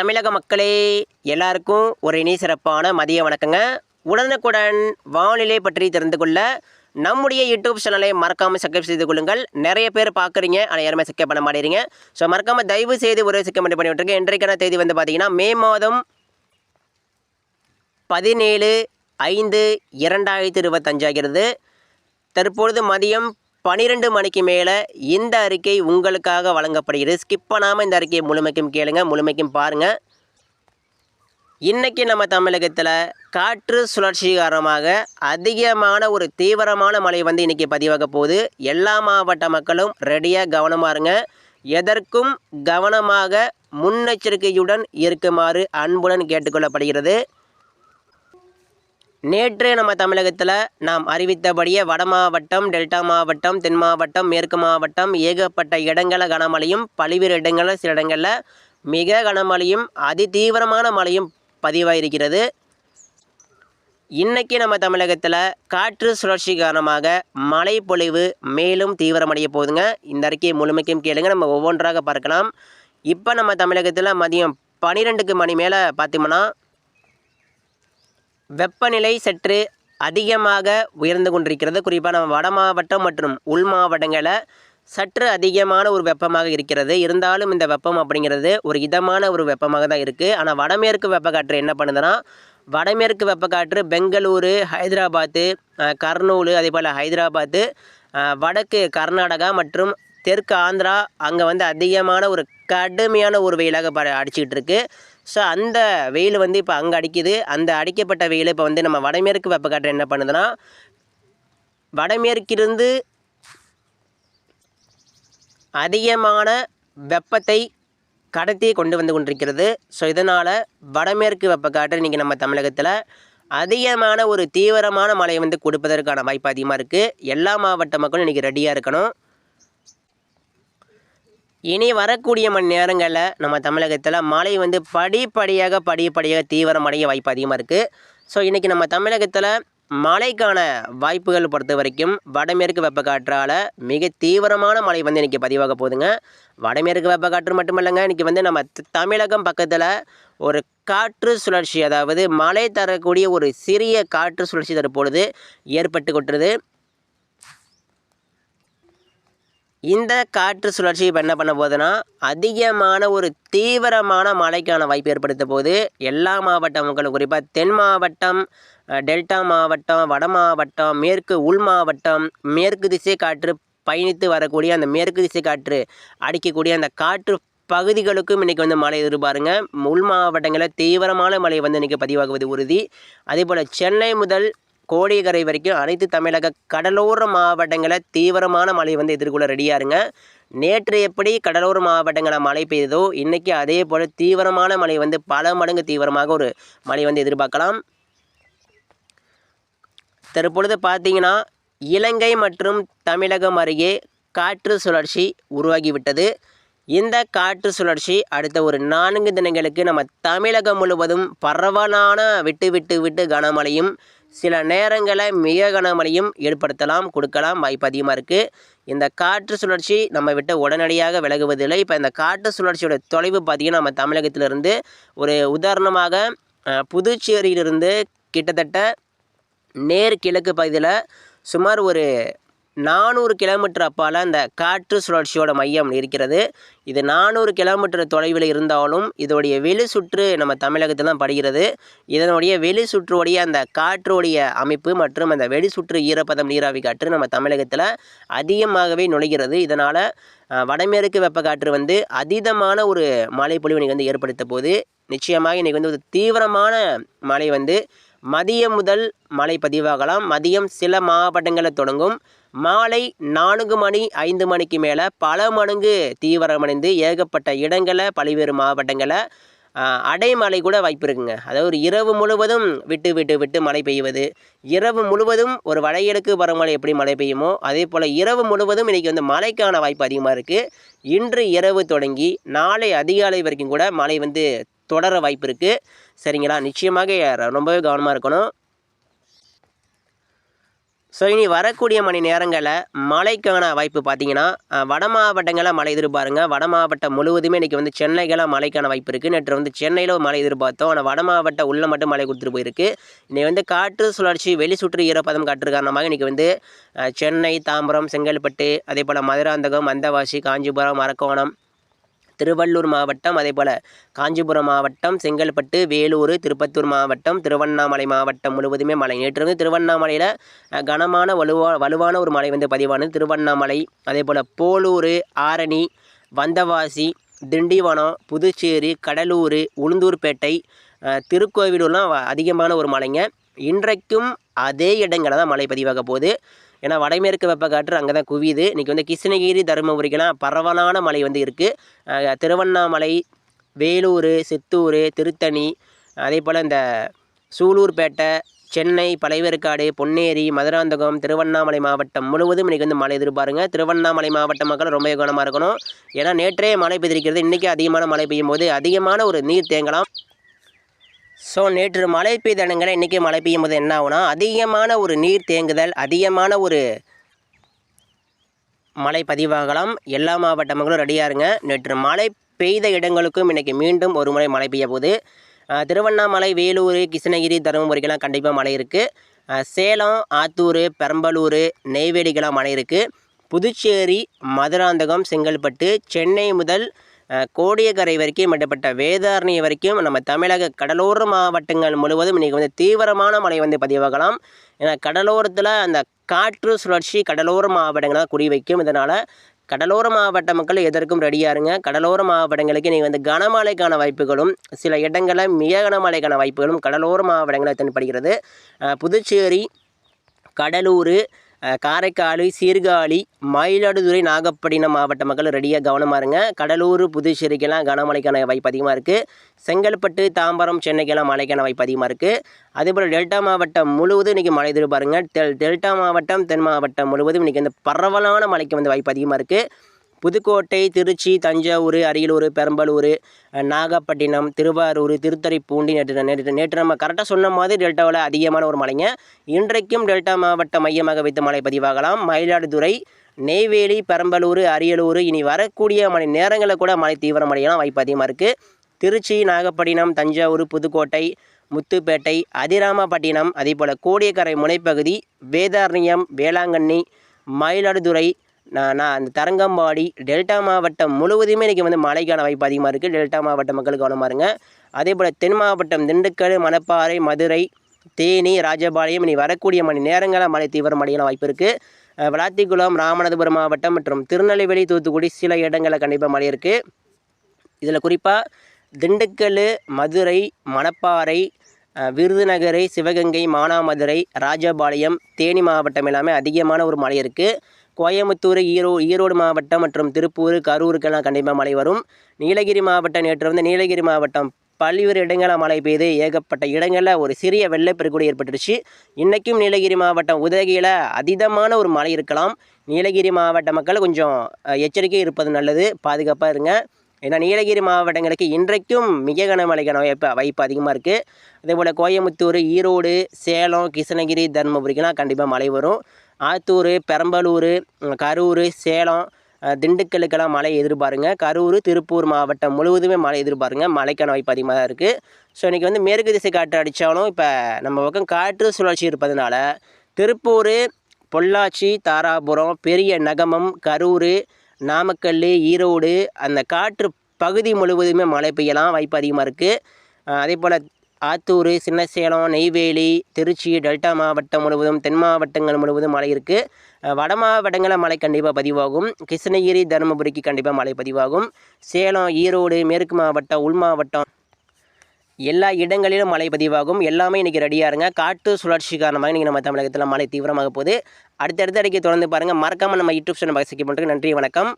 தமிழக மக்களே எல்லாருக்கும் ஒரு இனி சிறப்பான மதிய வணக்கங்க. உடனுக்குடன் வானிலை பற்றி தெரிந்து கொள்ள நம்முடைய யூடியூப் சேனலை மறக்காமல் சப்ஸ்கிரைப் செய்து கொள்ளுங்கள். நிறைய பேர் பார்க்குறீங்க ஆனால் யாருமே சப்ஸ்கிரைப் பண்ண மாட்டேறீங்க ஸோ மறக்காமல் தயவு செய்து ஒரு சப்ஸ்கிரைப் பண்ணி பண்ணி இன்றைக்கான தேதி வந்து பார்த்தீங்கன்னா மே மாதம் பதினேழு ஐந்து இரண்டாயிரத்தி இருபத்தஞ்சாகிறது தற்பொழுது மதியம் பனிரெண்டு மணிக்கு மேலே இந்த அறிக்கை உங்களுக்காக வழங்கப்படுகிறது. ஸ்கிப் பண்ணாமல் இந்த அறிக்கையை முழுமைக்கும் கேளுங்க முழுமைக்கும் பாருங்கள் இன்றைக்கி நம்ம தமிழகத்தில் காற்று சுழற்சி காரணமாக அதிகமான ஒரு தீவிரமான மழை வந்து இன்றைக்கி பதிவாக போகுது. எல்லா மாவட்ட மக்களும் ரெடியாக கவனமாக இருங்க. எதற்கும் கவனமாக முன்னெச்சரிக்கையுடன் இருக்குமாறு அன்புடன் கேட்டுக்கொள்ளப்படுகிறது. நேற்று நம்ம தமிழகத்தில் நாம் அறிவித்தபடியே வட மாவட்டம் டெல்டா மாவட்டம் தென் மாவட்டம் மேற்கு மாவட்டம் ஏகப்பட்ட இடங்களில் கனமழையும் பல்வேறு இடங்களில் சில இடங்களில் மிக கனமழையும் அதி தீவிரமான மழையும் பதிவாயிருக்கிறது. இன்றைக்கி நம்ம தமிழகத்தில் காற்று சுழற்சி காரணமாக மழை பொழிவு மேலும் தீவிரமடைய போகுதுங்க. இந்த அறிக்கையை முழுமைக்கும் கேளுங்க. நம்ம ஒவ்வொன்றாக பார்க்கலாம். இப்போ நம்ம தமிழகத்தில் மதியம் பன்னிரெண்டுக்கு மணி மேலே பார்த்தோம்னா வெப்பநிலை சற்று அதிகமாக உயர்ந்து கொண்டிருக்கிறது. குறிப்பாக நம்ம வட மாவட்டம் மற்றும் உள் மாவட்டங்களில் சற்று அதிகமான ஒரு வெப்பமாக இருக்கிறது. இருந்தாலும் இந்த வெப்பம் அப்படிங்கிறது ஒரு இதமான ஒரு வெப்பமாக தான் இருக்குது ஆனால் வடமேற்கு வெப்பக்காற்று என்ன பண்ணுதுன்னா வடமேற்கு வெப்பக்காற்று பெங்களூரு ஹைதராபாத்து கர்னூலு அதே போல் ஹைதராபாத்து வடக்கு கர்நாடகா மற்றும் தெற்கு ஆந்திரா அங்கே வந்து அதிகமான ஒரு கடுமையான ஒரு வெயிலாக ப அடிச்சிக்கிட்டு இருக்குது ஸோ அந்த வெயில் வந்து இப்போ அங்கே அடிக்குது. அந்த அடிக்கப்பட்ட வெயில் இப்போ வந்து நம்ம வடமேற்கு வெப்பக்காற்று என்ன பண்ணுதுன்னா வடமேற்கிருந்து அதிகமான வெப்பத்தை கடத்தி கொண்டு வந்து கொண்டிருக்கிறது. ஸோ இதனால் வடமேற்கு வெப்பக்காற்று இன்றைக்கி நம்ம தமிழகத்தில் அதிகமான ஒரு தீவிரமான மழையை வந்து கொடுப்பதற்கான வாய்ப்பு அதிகமாக இருக்குது எல்லா மாவட்ட மக்களும் இன்றைக்கி ரெடியாக இருக்கணும். இனி வரக்கூடிய மணி நேரங்களில் நம்ம தமிழகத்தில் மழை வந்து படிப்படியாக படிப்படியாக தீவிரமடைய வாய்ப்பு அதிகமாக இருக்குது ஸோ இன்றைக்கி நம்ம தமிழகத்தில் மழைக்கான வாய்ப்புகள் பொறுத்த வரைக்கும் வடமேற்கு வெப்பக்காற்றால் மிக தீவிரமான மழை வந்து இன்றைக்கி பதிவாக போகுதுங்க. வடமேற்கு வெப்பக்காற்று மட்டுமல்லங்க இன்றைக்கி வந்து நம்ம தமிழகம் பக்கத்தில் ஒரு காற்று சுழற்சி அதாவது மழை தரக்கூடிய ஒரு சிறிய காற்று சுழற்சி தற்பொழுது ஏற்பட்டு கொட்டுறது இந்த காற்று சுழற்சி இப்போ என்ன பண்ண போகுதுன்னா அதிகமான ஒரு தீவிரமான மழைக்கான வாய்ப்பு ஏற்படுத்த போது எல்லா மாவட்ட மக்களும் குறிப்பாக தென் மாவட்டம் டெல்டா மாவட்டம் வட மாவட்டம் மேற்கு உள் மாவட்டம் மேற்கு திசை காற்று பயணித்து வரக்கூடிய அந்த மேற்கு திசை காற்று அடிக்கக்கூடிய அந்த காற்று பகுதிகளுக்கும் இன்றைக்கி வந்து மழை எதிர்பாருங்க. உள் மாவட்டங்களில் தீவிரமான மழை வந்து இன்றைக்கி பதிவாகுவது உறுதி. அதே போல் சென்னை முதல் கோடியக்கரை வரைக்கும் அனைத்து தமிழக கடலோர மாவட்டங்களை தீவிரமான மழை வந்து எதிர்கொள்ள ரெடியாக இருங்க நேற்று எப்படி கடலோர மாவட்டங்களில் மழை பெய்ததோ இன்றைக்கி அதே போல் தீவிரமான மழை வந்து பல மடங்கு தீவிரமாக ஒரு மழை வந்து எதிர்பார்க்கலாம். தற்பொழுது பார்த்தீங்கன்னா இலங்கை மற்றும் தமிழகம் அருகே காற்று சுழற்சி உருவாகிவிட்டது. இந்த காற்று சுழற்சி அடுத்த ஒரு நான்கு தினங்களுக்கு நம்ம தமிழகம் முழுவதும் பரவலான விட்டு விட்டு விட்டு கனமழையும் சில நேரங்களில் மிக கனமழையும் ஏற்படுத்தலாம் கொடுக்கலாம் வாய்ப்பு அதிகமாக இருக்குது இந்த காற்று சுழற்சி நம்ம விட்டு உடனடியாக விலகுவதில்லை. இப்போ இந்த காற்று சுழற்சியோட தொலைவு பார்த்திங்கன்னா நம்ம தமிழகத்திலிருந்து ஒரு உதாரணமாக புதுச்சேரியிலிருந்து கிட்டத்தட்ட நேர் கிழக்கு பகுதியில் சுமார் ஒரு நானூறு கிலோமீட்டர் அப்பால் அந்த காற்று சுழற்சியோட மையம் இருக்கிறது. இது நானூறு கிலோமீட்டர் தொலைவில் இருந்தாலும் இதோடைய வெளி சுற்று நம்ம தமிழகத்தில் தான் படுகிறது. இதனுடைய வெளி சுற்றுடைய அந்த காற்றுடைய அமைப்பு மற்றும் அந்த வெளி சுற்று ஈரப்பதம் நீராவி காற்று நம்ம தமிழகத்தில் அதிகமாகவே நுழைகிறது. இதனால் வடமேற்கு வெப்பக்காற்று வந்து அதீதமான ஒரு மழை பொழிவு வந்து ஏற்படுத்த போது நிச்சயமாக இன்றைக்கி வந்து ஒரு தீவிரமான மழை வந்து மதியம் முதல் மழை பதிவாகலாம். மதியம் சில மாவட்டங்களில் தொடங்கும். மாலை நான்கு மணி ஐந்து மணிக்கு மேலே பல மடங்கு தீவிரமடைந்து ஏகப்பட்ட இடங்களில் பல்வேறு மாவட்டங்களில் அடைமழை கூட வாய்ப்பு இருக்குங்க. அதாவது இரவு முழுவதும் விட்டு விட்டு விட்டு மழை பெய்வது. இரவு முழுவதும் ஒரு வடையெடுக்கு பருவமழை எப்படி மழை பெய்யுமோ அதே போல் இரவு முழுவதும் இன்றைக்கி வந்து மழைக்கான வாய்ப்பு அதிகமாக இருக்குது இன்று இரவு தொடங்கி நாளை அதிகாலை வரைக்கும் கூட மழை வந்து தொடர வாய்ப்பு இருக்குது சரிங்களா? நிச்சயமாக ரொம்பவே கவனமாக இருக்கணும். ஸோ இனி வரக்கூடிய மணி நேரங்களில் மழைக்கான வாய்ப்பு பார்த்தீங்கன்னா வட மாவட்டங்களில் மழை எதிர்பாருங்க. வட மாவட்டம் முழுவதுமே இன்றைக்கி வந்து சென்னைகளாக மழைக்கான வாய்ப்பு இருக்குது நேற்று வந்து சென்னையில் ஒரு மழை எதிர்பார்த்தோம். ஆனால் வட மாவட்டம் உள்ள மட்டும் மழை கொடுத்துட்டு போயிருக்கு. இன்னைக்கு வந்து காற்று சுழற்சி வெளி சுற்று ஈரப்பதம் காற்று காரணமாக இன்றைக்கி வந்து சென்னை தாம்பரம் செங்கல்பட்டு அதே போல் மதுராந்தகம் மந்தவாசி காஞ்சிபுரம் அரக்கோணம் திருவள்ளூர் மாவட்டம் அதே போல் காஞ்சிபுரம் மாவட்டம் செங்கல்பட்டு வேலூர் திருப்பத்தூர் மாவட்டம் திருவண்ணாமலை மாவட்டம் முழுவதுமே மழை. நேற்று வந்து திருவண்ணாமலையில் கனமான வலுவா வலுவான ஒரு மழை வந்து பதிவானது. திருவண்ணாமலை அதே போல் போலூர் ஆரணி வந்தவாசி திண்டிவனம் புதுச்சேரி கடலூர் உளுந்தூர்பேட்டை திருக்கோவிலூர்லாம் அதிகமான ஒரு மழைங்க. இன்றைக்கும் அதே இடங்களில் தான் மழை பதிவாக போகுது. ஏன்னா வடமேற்கு வெப்பக்காற்று அங்கே தான் குவியுது. இன்றைக்கி வந்து கிருஷ்ணகிரி தருமபுரிக்கெல்லாம் பரவலான மழை வந்து இருக்குது திருவண்ணாமலை வேலூர் சித்தூர் திருத்தணி அதே போல் இந்த சூலூர்பேட்டை சென்னை பழையவேற்காடு பொன்னேரி மதுராந்தகம் திருவண்ணாமலை மாவட்டம் முழுவதும் இன்றைக்கி வந்து மழை எதிர்பாருங்க. திருவண்ணாமலை மாவட்ட மக்கள் ரொம்ப கவனமாக இருக்கணும். ஏன்னா நேற்றே மழை பெய்திருக்கிறது இன்றைக்கி அதிகமான மழை பெய்யும் போது அதிகமான ஒரு நீர் தேங்கலாம். ஸோ நேற்று மழை பெய்த இன்றைக்கி மழை பெய்யும் போது என்ன ஆகுனா அதிகமான ஒரு நீர் தேங்குதல் அதிகமான ஒரு மழை பதிவாகலாம். எல்லா மாவட்டங்களும் ரெடியாக இருங்க. நேற்று மழை பெய்த இடங்களுக்கும் இன்றைக்கி மீண்டும் ஒரு முறை மழை பெய்ய போகுது. திருவண்ணாமலை வேலூர் கிருஷ்ணகிரி தருமபுரிக்கெல்லாம் கண்டிப்பாக மழை இருக்குது சேலம் ஆத்தூர் பெரம்பலூர் நெய்வேலிக்கெல்லாம் மழை இருக்குது புதுச்சேரி மதுராந்தகம் செங்கல்பட்டு சென்னை முதல் கோடியக்கரை வரைக்கும் இடப்பட்ட வேதாரணி வரைக்கும் நம்ம தமிழக கடலோர மாவட்டங்கள் முழுவதும் இன்றைக்கி வந்து தீவிரமான மழை வந்து பதிவாகலாம் ஏன்னா கடலோரத்தில் அந்த காற்று சுழற்சி கடலோர மாவட்டங்களை தான் குறி வைக்கும் இதனால் கடலோர மாவட்ட மக்கள் எதற்கும் ரெடியாக இருங்க. கடலோர மாவட்டங்களுக்கு நீங்கள் வந்து கனமழைக்கான வாய்ப்புகளும் சில இடங்களில் மிக கனமழைக்கான வாய்ப்புகளும் கடலோர மாவட்டங்களில் தென்படுகிறது. புதுச்சேரி கடலூர் காரைக்கால் சீர்காழி மயிலாடுதுறை நாகப்பட்டினம் மாவட்ட மக்கள் ரெடியாக கவனமாக இருங்க. கடலூர் புதுச்சேரிக்கெல்லாம் கனமழைக்கான வாய்ப்பு அதிகமாக இருக்குது செங்கல்பட்டு தாம்பரம் சென்னைக்கெல்லாம் மழைக்கான வாய்ப்பு அதிகமாக இருக்குது அதேபோல் டெல்டா மாவட்டம் முழுவதும் இன்றைக்கி மழை எதிர்பாருங்க டெல் டெல்டா மாவட்டம் தென் மாவட்டம் முழுவதும் இன்றைக்கி வந்து பரவலான மழைக்கு வந்து வாய்ப்பு அதிகமாக இருக்குது புதுக்கோட்டை திருச்சி தஞ்சாவூர் அரியலூர் பெரம்பலூர் நாகப்பட்டினம் திருவாரூர் திருத்துறைப்பூண்டி நேற்று நேற்று நேற்று நம்ம கரெக்டாக சொன்ன மாதிரி டெல்டாவில் அதிகமான ஒரு மலைங்க இன்றைக்கும் டெல்டா மாவட்ட மையமாக வைத்து மழை பதிவாகலாம். மயிலாடுதுறை நெய்வேலி பெரம்பலூர் அரியலூர் இனி வரக்கூடிய மணி நேரங்களில் கூட மழை தீவிரமடையலாம் வாய்ப்பு அதிகமாக இருக்குது திருச்சி நாகப்பட்டினம் தஞ்சாவூர் புதுக்கோட்டை முத்துப்பேட்டை அதிராமப்பட்டினம் அதேபோல் கோடியக்கரை முனைப்பகுதி வேதாரண்யம் வேளாங்கண்ணி மயிலாடுதுறை நான் நான் அந்த தரங்கம்பாடி டெல்டா மாவட்டம் முழுவதுமே இன்றைக்கி வந்து மழைக்கான வாய்ப்பு அதிகமாக இருக்குது டெல்டா மாவட்ட மக்களுக்கு கவனமாக இருங்க. அதே போல் தென் மாவட்டம் திண்டுக்கல் மணப்பாறை மதுரை தேனி ராஜபாளையம் இனி வரக்கூடிய மணி நேரங்களில் மழை தீவிரமடையலாம் வாய்ப்பு இருக்குது விளாத்திக்குளம் ராமநாதபுரம் மாவட்டம் மற்றும் திருநெல்வேலி தூத்துக்குடி சில இடங்களில் கண்டிப்பாக மழை இருக்குது இதில் குறிப்பாக திண்டுக்கல் மதுரை மணப்பாறை விருதுநகரை சிவகங்கை மானாமதுரை ராஜபாளையம் தேனி மாவட்டம் எல்லாமே அதிகமான ஒரு மழை இருக்குது கோயம்புத்தூர் ஈரோ ஈரோடு மாவட்டம் மற்றும் திருப்பூர் கரூருக்கெல்லாம் கண்டிப்பாக மழை வரும். நீலகிரி மாவட்டம் நேற்று வந்து நீலகிரி மாவட்டம் பல்வேறு இடங்களில் மழை பெய்து ஏகப்பட்ட இடங்களில் ஒரு சிறிய வெள்ளப்பெருக்கு ஏற்பட்டுருச்சு. இன்றைக்கும் நீலகிரி மாவட்டம் உதகையில் அதீதமான ஒரு மழை இருக்கலாம். நீலகிரி மாவட்ட மக்கள் கொஞ்சம் எச்சரிக்கை இருப்பது நல்லது. பாதுகாப்பாக இருங்க. ஏன்னா நீலகிரி மாவட்டங்களுக்கு இன்றைக்கும் மிக கனமழைக்கான வாய்ப்பு வாய்ப்பு அதிகமாக இருக்குது அதேபோல் கோயம்புத்தூர் ஈரோடு சேலம் கிருஷ்ணகிரி தர்மபுரிக்கெல்லாம் கண்டிப்பாக மழை வரும். ஆத்தூர் பெரம்பலூர் கரூர் சேலம் திண்டுக்கலுக்கெல்லாம் மழை எதிர்பாருங்க. கரூர் திருப்பூர் மாவட்டம் முழுவதுமே மழை எதிர்பாருங்க. மழைக்கான வாய்ப்பு அதிகமாக தான் இருக்குது ஸோ இன்றைக்கி வந்து மேற்கு திசை காற்று அடித்தாலும் இப்போ நம்ம பக்கம் காற்று சுழற்சி இருப்பதனால திருப்பூர் பொள்ளாச்சி தாராபுரம் பெரிய நகமம் கரூர் நாமக்கல் ஈரோடு அந்த காற்று பகுதி முழுவதுமே மழை பெய்யலாம். வாய்ப்பு அதிகமாக இருக்குது அதே போல் ஆத்தூர் சின்னசேலம் நெய்வேலி திருச்சி டெல்டா மாவட்டம் முழுவதும் தென் மாவட்டங்கள் முழுவதும் மழை இருக்குது வட மாவட்டங்களில் மழை கண்டிப்பாக பதிவாகும். கிருஷ்ணகிரி தருமபுரிக்கு கண்டிப்பாக மழை பதிவாகும். சேலம் ஈரோடு மேற்கு மாவட்டம் உள் மாவட்டம் எல்லா இடங்களிலும் மழை பதிவாகும். எல்லாமே இன்றைக்கி ரெடியாக இருங்க. காட்டு சுழற்சி காரணமாக இன்றைக்கி நம்ம தமிழகத்தில் மழை தீவிரமாக போகுது. அடுத்தடுத்த அடிக்க தொடர்ந்து பாருங்கள் மறக்காமல் நம்ம யூடியூப் சேனல் பகிர்ச்சி பண்ணுறதுக்கு நன்றி வணக்கம்.